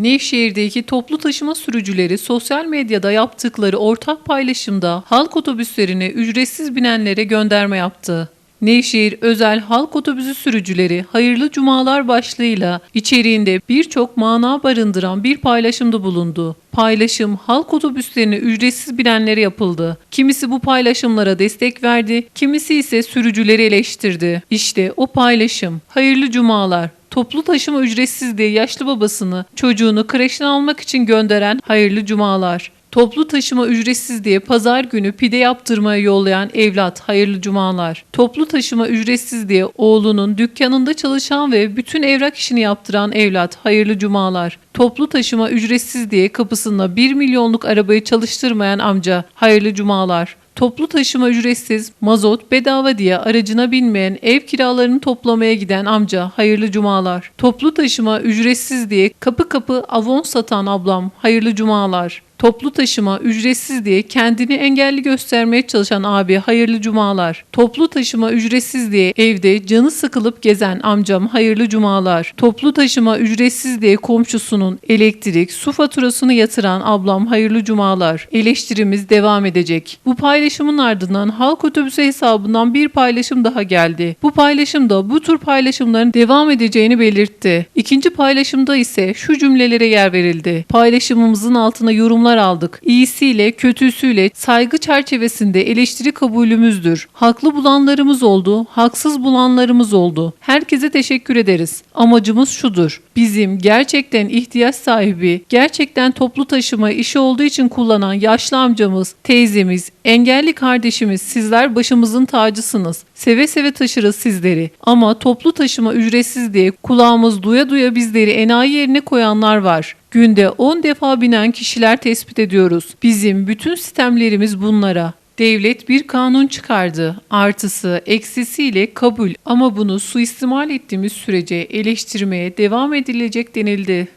Nevşehir'deki toplu taşıma sürücüleri sosyal medyada yaptıkları ortak paylaşımda halk otobüslerine ücretsiz binenlere gönderme yaptı. Nevşehir özel halk otobüsü sürücüleri hayırlı cumalar başlığıyla içeriğinde birçok mana barındıran bir paylaşımda bulundu. Paylaşım halk otobüslerine ücretsiz binenlere yapıldı. Kimisi bu paylaşımlara destek verdi, kimisi ise sürücüleri eleştirdi. İşte o paylaşım. Hayırlı cumalar. Toplu taşıma ücretsiz diye yaşlı babasını, çocuğunu kreşten almak için gönderen hayırlı cumalar. Toplu taşıma ücretsiz diye pazar günü pide yaptırmaya yollayan evlat hayırlı cumalar. Toplu taşıma ücretsiz diye oğlunun dükkanında çalışan ve bütün evrak işini yaptıran evlat hayırlı cumalar. Toplu taşıma ücretsiz diye kapısında 1 milyonluk arabayı çalıştırmayan amca hayırlı cumalar. Toplu taşıma ücretsiz, mazot bedava diye aracına binmeyen ev kiralarını toplamaya giden amca hayırlı cumalar. Toplu taşıma ücretsiz diye kapı kapı avon satan ablam hayırlı cumalar. Toplu taşıma ücretsiz diye kendini engelli göstermeye çalışan abi hayırlı cumalar. Toplu taşıma ücretsiz diye evde canı sıkılıp gezen amcam hayırlı cumalar. Toplu taşıma ücretsiz diye komşusunun elektrik, su faturasını yatıran ablam hayırlı cumalar. Eleştirimiz devam edecek. Bu paylaşımın ardından halk otobüsü hesabından bir paylaşım daha geldi. Bu paylaşımda bu tür paylaşımların devam edeceğini belirtti. İkinci paylaşımda ise şu cümlelere yer verildi. Paylaşımımızın altına yorumlar aldık. İyisiyle, kötüsüyle saygı çerçevesinde eleştiri kabulümüzdür. Haklı bulanlarımız oldu, haksız bulanlarımız oldu. Herkese teşekkür ederiz. Amacımız şudur. Bizim gerçekten ihtiyaç sahibi, gerçekten toplu taşıma işi olduğu için kullanan yaşlı amcamız, teyzemiz, engelli kardeşimiz sizler başımızın tacısınız. Seve seve taşırız sizleri. Ama toplu taşıma ücretsiz diye kulağımız duya duya bizleri enayi yerine koyanlar var. Günde 10 defa binen kişiler tespit ediyoruz. Bizim bütün sistemlerimiz bunlara. Devlet bir kanun çıkardı. Artısı, eksisiyle kabul ama bunu suistimal ettiğimiz sürece eleştirmeye devam edilecek denildi.